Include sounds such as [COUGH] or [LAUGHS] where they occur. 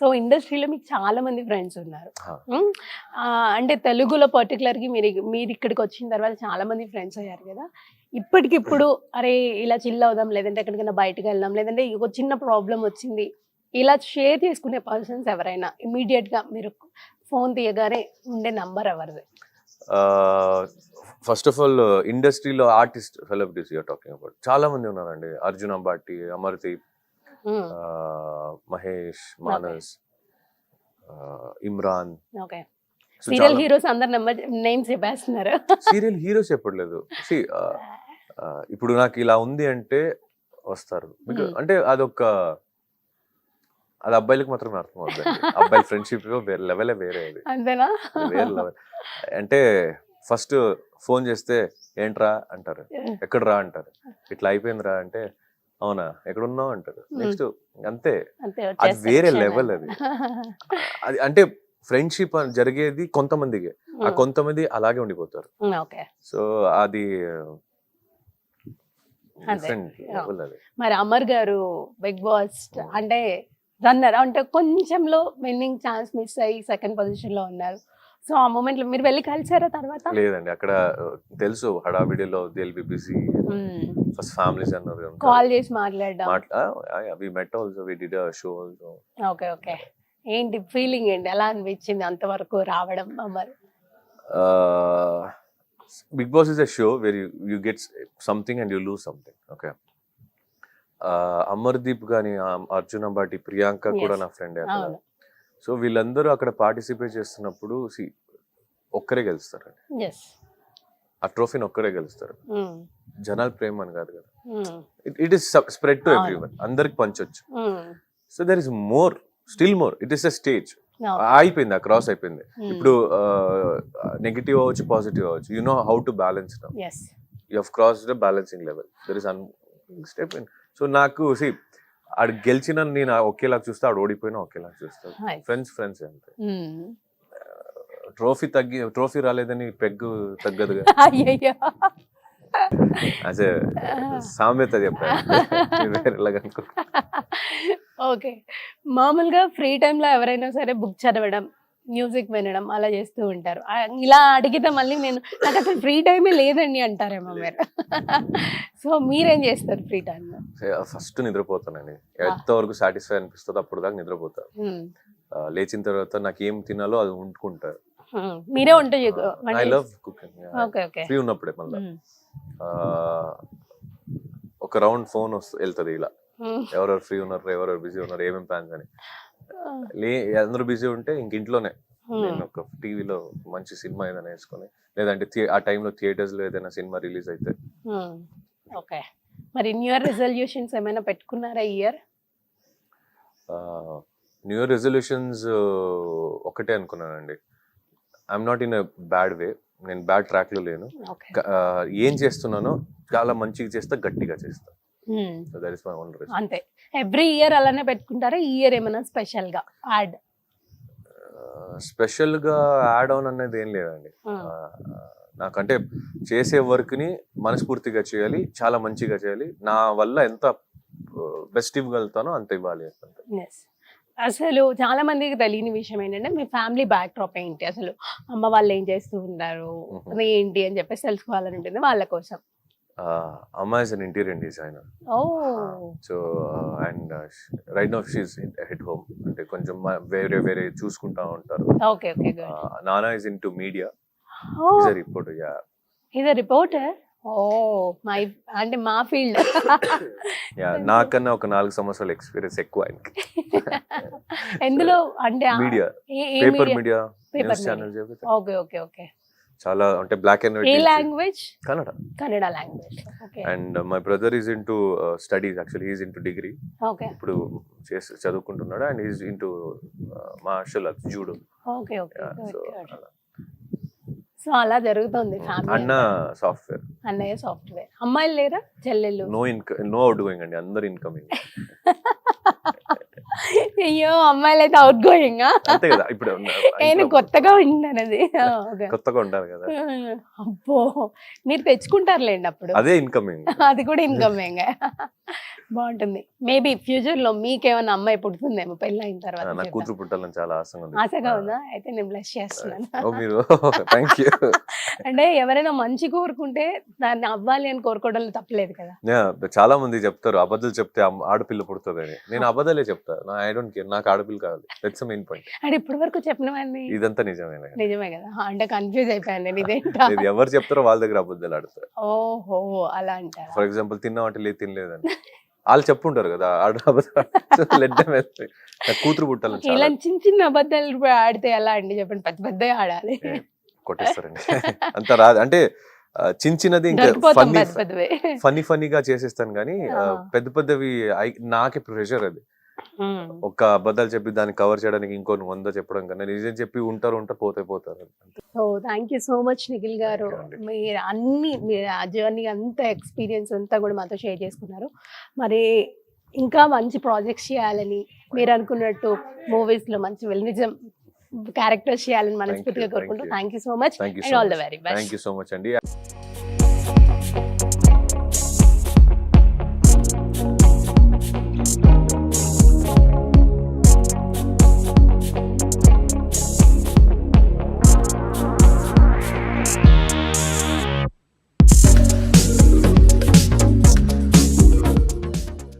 So ఇండస్ట్రీలో మీకు చాలా మంది ఫ్రెండ్స్ ఉన్నారు. అంటే తెలుగులో పర్టికులర్గా మీరు మీరు ఇక్కడికి వచ్చిన తర్వాత చాలా మంది ఫ్రెండ్స్ అయ్యారు కదా. ఇప్పటికిప్పుడు అరే ఇలా చిల్ అవుదాం లేదంటే ఎక్కడికైనా బయటకు వెళ్దాం లేదంటే ఒక చిన్న ప్రాబ్లం వచ్చింది. ఇలా షేర్ చేసుకునే పర్సన్స్ ఎవరైనా ఇమీడియట్గా మీరు ఫోన్ తీయగానే ఉండే నంబర్ ఎవరిది? ఫస్ట్ ఆఫ్ ఆల్ ఇండస్ట్రీలో artist celebrities you're talking about చాలా మంది ఉన్నారండి. Arjun Ambati Amardeep Mahesh Manas Imran okay serial heroes అందరు నేమ్స్ చెప్పేస్తున్నారు. సీరియల్ హీరోస్ చెప్పట్లేదు. ఆ, ఆ, [LAUGHS] ఇప్పుడు నాకు ఇలా ఉంది అంటే వస్తారు. Hmm. అంటే అదొక అది అబ్బాయిలకు మాత్రమే అర్థం అవుతుంది అబ్బాయిల ఫ్రెండ్షిప్ వేరే లెవెలే వేరే అది. అంతేనా? వేరే లెవెల్ అంటే ఫస్ట్ ఫోన్ చేస్తే ఏంట్రా? అంటారు. ఎక్కడ రా అంటారు. ఇట్లా అయిపోయిందిరా? అంటే అవునా? ఎక్కడున్నావు అంటారు. నెక్స్ట్ అంతే. అది వేరే. లెవెల్ అది. అది అంటే ఫ్రెండ్షిప్ జరిగేది కొంతమందికి. ఆ కొంతమంది అలాగే ఉండిపోతారు. సో అది మరి అమర్ గారు బిగ్ బాస్ అంటే రన్నర్ అంటే కొంచెంలో విన్నింగ్ ఛాన్స్ మిస్ అయ్యి సెకండ్ పొజిషన్లో ఉన్నారు. సో ఆ మూమెంట్లో మీరు వెళ్ళి కలిసారా తర్వాత? లేదండి అక్కడ తెలుసు హడావిడిలో they'll be busy first families అన్నారు కాల్ చేసి మాట్లాడడం we met also we did show also okay okay ఏంటి ఫీలింగ్ ఏంటి? ఎలా అనిపించింది అంతవరకు రావడం Amar Bigg Boss is a show where you get something and you lose something okay Amardeep కానీ అర్జున్ అంబాటి ప్రియాంక కూడా. నా ఫ్రెండ్ సో వీళ్ళందరూ అక్కడ పార్టిసిపేట్ చేస్తున్నప్పుడు ఒక్కరే గెలుస్తారండి. ఆ ట్రోఫీని ఒక్కరే గెలుస్తారు. జనాల ప్రేమ అని కాదు కదా. It is spread to. Everyone అందరికి పంచొచ్చు. So there is more still more it is a stage అయిపోయింది ఆ క్రాస్ అయిపోయింది. ఇప్పుడు నెగిటివ్ అవ్వచ్చు పాజిటివ్ అవ్వచ్చు. You know how to balance now you have cross the balancing level there is an step in so నాకు సి ఆడు గెలిచిన నేను ఒకేలా చూస్తా ఆడు ఓడిపోయినా ఒకేలా చూస్తాను ఫ్రెండ్స్ ఫ్రెండ్స్ అంతే. ట్రోఫీ తగ్గి ట్రోఫీ రాలేదని పెగ్గు తగ్గదుగా. [LAUGHS] అదే సామెత చెప్పాను. ఓకే. మామూలుగా ఫ్రీ టైంలో ఎవరైనా సరే బుక్ చదవడం మ్యూజిక్ వినడం అలా చేస్తూ ఉంటారు. ఇలా అడిగితే మళ్ళీ నేను నాకు అసలు ఫ్రీ టైమే లేదండి అంటారేమో మీరు. సో మీరేం చేస్తారు ఫ్రీ టైంలో ఫస్ట్ నిద్రపోతానండి. ఎంతవరకు సాటిస్ఫై అనిపిస్తుంది అప్పుడు దాకా నిద్రపోతా. లేచిన తర్వాత నాకు ఏం తినాలో అది వండుకుంటా. మీరే వంట ఐ లవ్ కుకింగ్ ఫ్రీ ఉన్నప్పుడే మళ్ళీ. ఒక రౌండ్ ఫోన్ వస్తు వెళ్తుంది ఇలా. ఎవరెవరు ఫ్రీ ఉన్నారు ఎవరెవరు బిజీ ఉన్నారు ఏమేమి ప్లాన్స్ అని. లే అందరూ బిజీ ఉంటే ఇంక ఇంట్లోనే. నేను ఒక టీవీలో మంచి సినిమా ఏదైనా వేసుకొని లేదంటే ఆ టైంలో థియేటర్స్లో ఏదైనా సినిమా రిలీజ్ అయితే. ఓకే. మరి న్యూ ఇయర్ రెజల్యూషన్స్ ఏమైనా పెట్టుకున్నారా ఇయర్? న్యూ ఇయర్ రెజల్యూషన్స్ ఒకటే అనుకున్నానండి. I'm not in a bad way. నేను బ్యాడ్ ట్రాక్లో లేను. ఏం చేస్తున్నానో చాలా మంచిగా చేస్తా గట్టిగా చేస్తా. దట్ ఇస్ మై ఓన్ అంతే. ఎవ్రీ ఇయర్ అలానే పెట్టుకుంటారా? ఈ ఇయర్ ఏమైనా స్పెషల్గా యాడ్ స్పెషల్గా యాడ్ ఆన్ అనేది ఏం లేదండి. నాకంటే చేసే వర్క్ని మనస్ఫూర్తిగా చేయాలి చాలా మంచిగా చేయాలి. నా వల్ల ఎంత బెస్ట్ ఇవ్వగలుగుతానో అంత ఇవ్వాలి అసలు చాలా మందికి తెలియని విషయం ఏంటంటే మీ ఫ్యామిలీ బ్యాక్ డ్రాప్ ఏంటి? అసలు అమ్మ వాళ్ళు ఏం చేస్తూ ఉంటారు ఏంటి అని చెప్పేసి తెలుసుకోవాలని ఉంటుంది వాళ్ళ కోసం. అమ్మ is an interior designer. Oh! So and right now she's head home అంటే కొంచెం వేరే వేరే చూసుకుంటా ఉంటారు. ఓకే ఓకే నానా is in to media is report yeah ఇది రిపోర్టర్ ఓ మై అంటే మా ఫీల్డ్ యా నాకన్నా ఒక నాలుగు సంవత్సరాల ఎక్స్పీరియన్స్ ఎక్కువ ఆయనకి. [LAUGHS] ఎందులో అంటే media paper? Media media. Channel okay okay okay చాలా అంటే black and white language Kannada Kannada language and my brother is studies actually is in to degree okay ఇప్పుడు చేసి చదువుకుంటున్నాడు and is in to martial arts judo okay okay so అలా. జరుగుతుంది family అన్న software అన్నయ్య software అమ్మాయిలు లేరా? చెల్లెళ్ళు? నో ఇన్క నో అవుట్ గోయింగ్ అండి అందరు ఇన్కమింగ్ [LAUGHS] అయ్యో అమ్మాయిలు అయితే అవుట్ గోయింగ్ అంతే కదా ఇప్పుడు నేను [LAUGHS] కొత్తగా వింటాను అది. కొత్తగా ఉంటారు కదా. అబ్బో మీరు తెచ్చుకుంటారులేండి అప్పుడు? అదే ఇన్కమింగ్ [LAUGHS] అది కూడా ఇన్కమ్ [LAUGHS] బాగుంటుంది. మేబీ ఫ్యూచర్లో మీకేమైనా అమ్మాయి పుడుతుందేమో పెళ్ళి అయిన తర్వాత. కూతురు పుట్టాలని చాలా ఆశగా ఉంది. ఆశగా ఉందా? అయితే నేను బ్లెస్ చేస్తున్నాను. మీరు థ్యాంక్ యూ అంటే ఎవరైనా మంచి కోరుకుంటే దాన్ని అవ్వాలి అని కోరుకోవడంలో తప్పలేదు కదా. చాలా మంది చెప్తారు అబద్ధాలు చెప్తే ఆడపిల్ల పుడుతుందని. నేను అబద్ధాలే చెప్తా. నా ఐ డోంట్ కేర్ నాకు ఆడపిల్ల కావాలి. దట్స్ మెయిన్ పాయింట్ అంటే ఇప్పటి వరకు చెప్పినవన్నీ ఇదంతా నిజమేనా నిజమే కదా. అంటే కన్ఫ్యూజ్ అయిపోయాను నేను [LAUGHS] ఇదేంటా? ఎవరు చెప్తారో వాళ్ళ దగ్గర అబద్ధాలు ఆడతారు ఓహో అలా అంటారా? ఫర్ ఎగ్జాంపుల్ తిన్నామంటే లేదు తినలేదని. వాళ్ళు చెప్పుంటారు కదా [LAUGHS] కూతురు పుట్టాలని ఇలా చిన్న చిన్న అబద్ధాలు ఆడితే ఎలా అండి? చెప్పండి పెద్ద పెద్ద ఆడాలి. కొట్టేస్తారండి అంత రాదు అంటే చిన్న చిన్నది ఇంకా ఫన్నీ ఫన్నీ ఫన్నీగా చేసేస్తాను కానీ. పెద్ద పెద్దవి నాకే ప్రెషర్ అది. ఒక్క అబద్ధాలు చెప్పి దాన్ని కవర్ చేయడానికి ఇంకొన్ని వంద చెప్పడం కన్నా నిజం చెప్పి ఉంటారు ఉంటారు పోతే పోతారు. So thank you so much Nikhil garu. మీరు అన్ని మీరు ఆ జర్నీ అంత ఎక్స్పీరియన్స్ అంతా కూడా మాతో షేర్ చేసుకున్నారు మరి ఇంకా మంచి ప్రాజెక్ట్స్ చేయాలని మీరు అనుకున్నట్టు మూవీస్లో మంచి నిజం క్యారెక్టర్స్ చేయాలని మనస్ఫూర్తిగా కోరుకుంటూ. Thank you so much thank and all the very thank best you so much అండి.